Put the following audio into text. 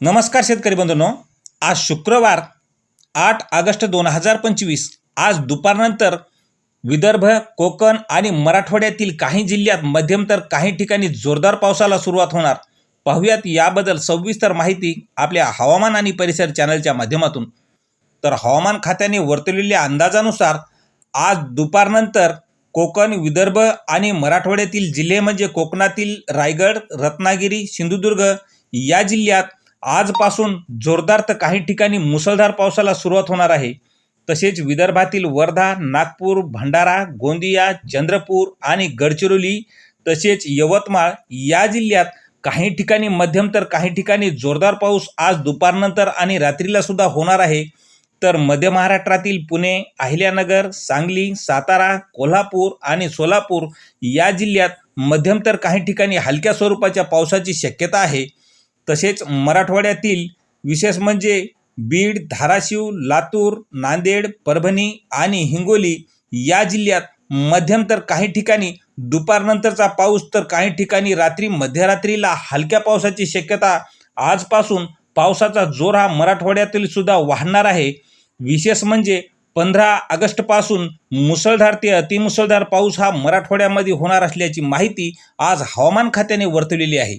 नमस्कार शेतकरी बंधूंनो. आज शुक्रवार आठ ऑगस्ट दोन हजार पंचवीस. आज दुपारनंतर विदर्भ कोकण आणि मराठवाड्यातील काही जिल्ह्यात मध्यम तर काही ठिकाणी जोरदार पावसाला सुरुवात होणार. पाहूयात याबद्दल सविस्तर माहिती आपल्या हवामान आणि परिसर चॅनलच्या माध्यमातून. तर हवामान खात्याने वर्तवलेल्या अंदाजानुसार आज दुपारनंतर कोकण विदर्भ आणि मराठवाड्यातील जिल्हे म्हणजे कोकणातील रायगड रत्नागिरी सिंधुदुर्ग या जिल्ह्यात आजपासून जोरदार तर काही ठिकाणी मुसळधार पावसाला सुरुवात होणार आहे. तसेच विदर्भातील वर्धा नागपूर भंडारा गोंदिया चंद्रपूर आणि गडचिरोली तसेच यवतमाळ या जिल्ह्यात काही ठिकाणी मध्यम तर काही ठिकाणी जोरदार पाऊस आज दुपारनंतर आणि रात्रीला सुद्धा होणार आहे. तर मध्य महाराष्ट्रातील पुणे अहिल्यानगर सांगली सातारा कोल्हापूर आणि सोलापूर या जिल्ह्यात मध्यम तर काही ठिकाणी हलक्या स्वरूपाच्या पावसाची शक्यता आहे. तसेच मराठवाड्यातील विशेष म्हणजे बीड धाराशिव लातूर नांदेड परभणी आणि हिंगोली या जिल्ह्यात मध्यम तर काही ठिकाणी दुपारनंतरचा पाऊस तर काही ठिकाणी रात्री मध्यरात्रीला हलक्या पावसाची शक्यता आजपासून पावसाचा जोर हा मराठवाड्यातील सुद्धा वाढणार आहे. विशेष म्हणजे पंधरा ऑगस्टपासून मुसळधार ते अतिमुसळधार पाऊस हा मराठवाड्यामध्ये होणार असल्याची माहिती आज हवामान खात्याने वर्तवलेली आहे.